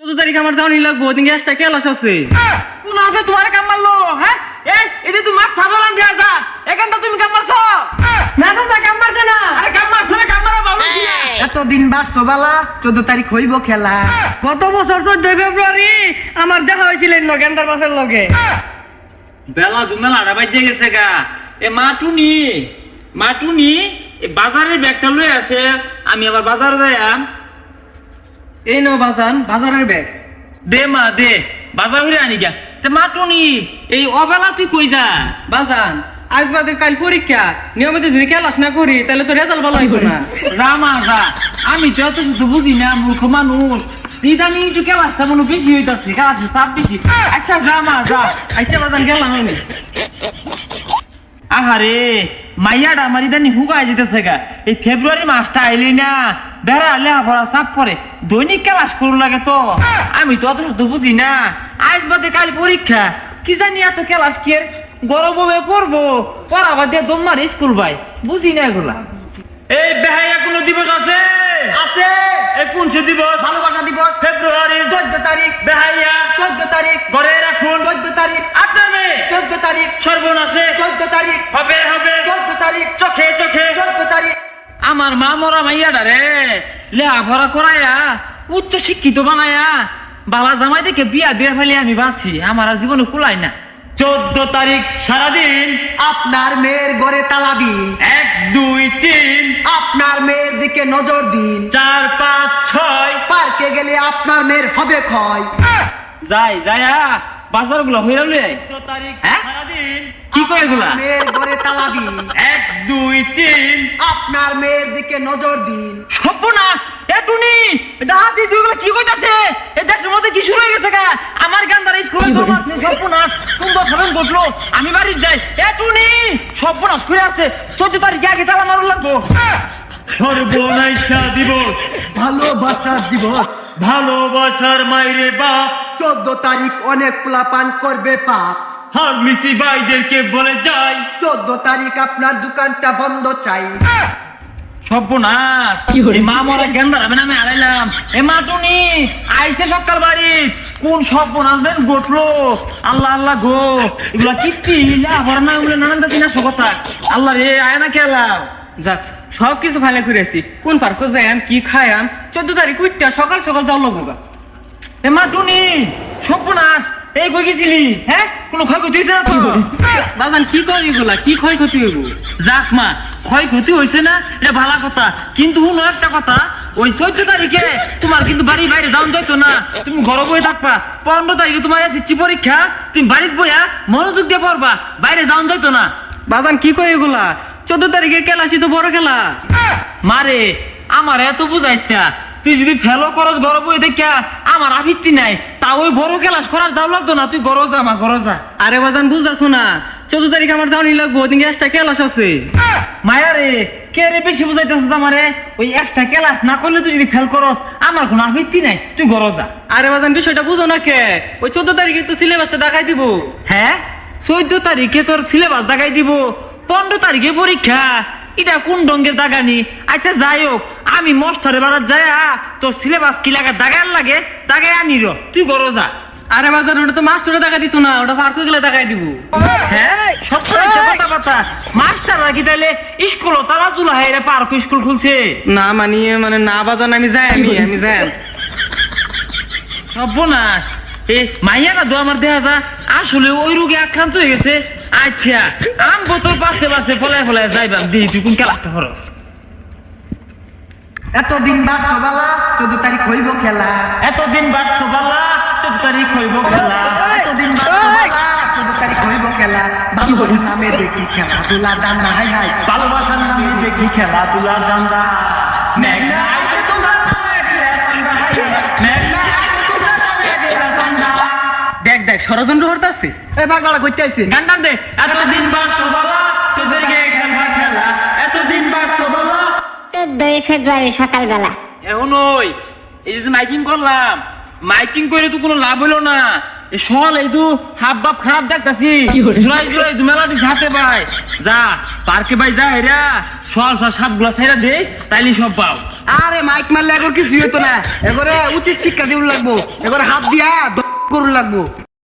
চোদ্দ তারিখ আমার যাওয়ানি লাগবো ওদিন গ্যাসটা কেলাস আছে? কোন আপনি তোমার কাম মারলো? হ্যাঁ? এই এটা তুমি মাছ এখানটা তুমি কাম মারছো? না চাচা কাম পারছে না? আরে কাম মারছো না কাম মারা বাবু এতদিন বালা চোদ্দ তারিখ হইব খেলা। গত বছর চোদ্দই ফেব্রুয়ারি আমার দেখা হয়েছিল নগেন্দার বাসের লগে। বেলা দু মেলাটা বাজে গেছে গা। এ মাটুনি মাটুনি এ বাজারের ব্যাগটা লয়ে আছে আমি আবার বাজারে যাইয়াম। এই নো বাজান বাজারের ব্যাগ। দে মা দে। বাজার করে আনি গা। তে মাটুনি এই অবেলা তুই কই যা বাজান আজ বাদে কাল পরীক্ষা। নিয়মিত যদি ক্লাস না করি তাহলে তো রেজাল্ট ভালো হইব না। যা মা যা। আমি তো এত শুধু বুঝি না মূর্খ মানুষ। দিদানি একটু ক্লাসটা মনে বেশি হইতাছে ক্লাসে চাপ বেশি আচ্ছা যা মা যা। আচ্ছা বাজান গেলাম আমি আহারে মাইয়াটা আমার ইদানি হুগাই যেতেছে গা। এই ফেব্রুয়ারি মাসটা আইলি না বেড়া লেখাপড়া চাপ পরে দৈনিক ক্লাস করু লাগে তো। আমি তো অত শুধু বুঝি না। আজ বাদে কাল পরীক্ষা। কি জানি এত ক্লাস কি গরম হবে পড়ব। পড়া বাদ দিয়ে দম মারি স্কুল ভাই। বুঝি না এগুলা। এই বেহাইয়া কোনো দিবস আছে? আছে। এই কোন সে দিবস। ভালোবাসা দিবস। ফেব্রুয়ারি। চোদ্দ তারিখ। বেহাইয়া। চোদ্দ তারিখ। ঘরে রাখুন। চোদ্দ তারিখ। আপনার মেয়ে চোদ্দ তারিখ। সর্বনাশে। চোদ্দ তারিখ। হবে হবে। চোদ্দ তারিখ। চোখে আমার মা মরা মাইয়াডা রে লেখাপড়া করাইয়া উচ্চ শিক্ষিত বানায়া বালা জামাই দেখে বিয়া দিয়ে ফেলে আমি বাঁচি আমার আর জীবনে কুলাই না। চোদ্দ তারিখ সারাদিন আপনার মেয়ের গড়ে তালা দিন। এক দুই তিন। আপনার মেয়ের দিকে নজর দিন। চার পাঁচ ছয়। পার্কে গেলে আপনার মেয়ের হবে ক্ষয়। যাই যাইয়া বাজারগুলো হ্যাঁ? সারাদিন কি এগুলা? মেয়ের গড়ে তালা দিন এক দুই তিন। আপনার মেয়ের দিকে নজর দিন। সর্বনাশ! এটুনি ডাহাতি দুইবার কি কইতাছে এ দেশের মধ্যে কি শুরু হয়ে গেছে গা? আমার স্কুলে তো মারছে সর্বনাশ! সুন্দর ফলন ঘটলো আমি বাড়ি যাই। এটুনি সর্বনাশ করে আছে চোদ্দ তারিখে আগে তালা মারু লাগবো। সর্বনাশা দিবস। ভালোবাসা দিবস। ভালোবাসার মাইরে বাপ। চোদ্দ তারিখ অনেক প্লাপান করবে পাপ। হার মিসি ভাইদেরকে বলে যাই। চোদ্দ তারিখ আপনার দোকানটা বন্ধ চাই। সর্বনাশ। মা মরা জ্ঞান দাঁড়াবে না আমি আড়াইলাম এ মা টুনি আইসে সকাল বাড়ি। কোন সর্বনাশ বেন আল্লাহ আল্লাহ গো। এগুলা কীর্তি হিলা হরনা নানান জাতি না কথা। আল্লাহ রে আয় না খেলাও যাক সব কিছু ফাইলে করেছি কোন পার্কে যাইম কি খাইম চোদ্দ তারিখ উঠটা সকাল সকাল যাও লাগবো গা। এ মা টুনি সর্বনাশ এই কই গেছিলি? হ্যাঁ কোনো ক্ষয়ক্ষতি হয়েছে না তো বাজান কি করি এগুলা কি ক্ষয়ক্ষতি হইব? যাক মা ক্ষয়ক্ষতি হয়েছে না এটা ভালো কথা। কিন্তু শুনো একটা কথা ওই চোদ্দ তারিখে তোমার কিন্তু বাড়ি বাইরে যাওয়া যাইতো না। তুমি ঘরে বয়ে থাকবা। পনেরো তারিখে তোমার এসেছি পরীক্ষা তুমি বাড়িতে বইয়া মনোযোগ দিয়ে পড়বা। বাইরে যাওয়া যাইতো না। বাজান কি কই এগুলা? চোদ্দ তারিখে খেলাছি তো বড় খেলা। মারে আমার এত বুঝাইস তুই যদি ফেলো করস ঘর বই দেখা আমার আবৃত্তি নাই তা ওই বড় ক্লাস করার যাও লাগতো না তুই ঘর যা মা যা আরে বাজান বুঝতেছো না চোদ্দ তারিখ আমার যাওয়ানি লাগবো ওদিন গ্যাসটা ক্লাস আছে। মায়া রে কে রে বেশি বুঝাইতেছিস আমারে? ওই এক্সট্রা ক্লাস না করলে তুই যদি ফেল করস আমার কোনো আবৃত্তি নাই তুই যা আরে বাজান বিষয়টা বুঝো না কে? ওই চোদ্দ তারিখে তো সিলেবাসটা দেখাই দিব। হ্যাঁ? চোদ্দ তারিখে তোর সিলেবাস দেখাই দিব। পনেরো তারিখে পরীক্ষা এটা কোন ডঙ্গের দাগানি আচ্ছা যাই হোক আমি মস্টারে বাজার যাই তোর সিলেবাস কি লাগে? দাগার লাগে? দাগাই আনি র তুই ঘর যা। আরে বাজান ওটা তো মাস্টারে দিত না ওটা পার্কে গেলে দিব। হ্যাঁ সব কথা কথা মাস্টার তাইলে স্কুল তারা চুলা রে পার্ক স্কুল খুলছে? না মানিয়ে মানে না বাজান আমি যাই আমি আমি যাই। সর্বনাশ। এ মাইয়াটা দো আমার দেখা যা। আসলে ওই রোগে আক্রান্ত হয়ে গেছে। আচ্ছা আম বোতল পাশে পাশে ফলায় ফলায় যাইবাম। দিই তুই কোন খেলাটা খরচ এতদিন বাড়ছো বালা চোদ্দ তারিখ হইব খেলা। এতদিন বাড়ছো বালা চোদ্দ তারিখ হইব খেলা। এতদিন বাড়ছো বালা চোদ্দ তারিখ হইব খেলা। ভালোবাসা নামে দেখি খেলা তোলা হাই হাই ভালোবাসার নামে দেখি দান্দা মেঘনা ষড়যন্ত্র হরতাছে। এ পাগলা করতে আইছে। গান টান দে। এতদিন বাড়ছো বালা চোদ্দ তারিখে খেলবা খেলা এতদিন বাড়ছো বালা চোদ্দই ফেব্রুয়ারি সকালবেলা। এখন ওই এই যে মাইকিং করলাম মাইকিং করে তো কোনো লাভ হলো না। এই সল এই তো হাব বাপ খারাপ দেখতাছি। জুলাই জুলাই দু মেলা দিস হাতে ভাই যা পার্কে ভাই যা হেরা সল সল সাপগুলা সাইরা দে তাইলে সব পাও। আরে মাইক মারলে এগর কিছু হইতো না। এগরে উচিত শিক্ষা দিব লাগবো। এগরে হাত দিয়া করুন লাগবো।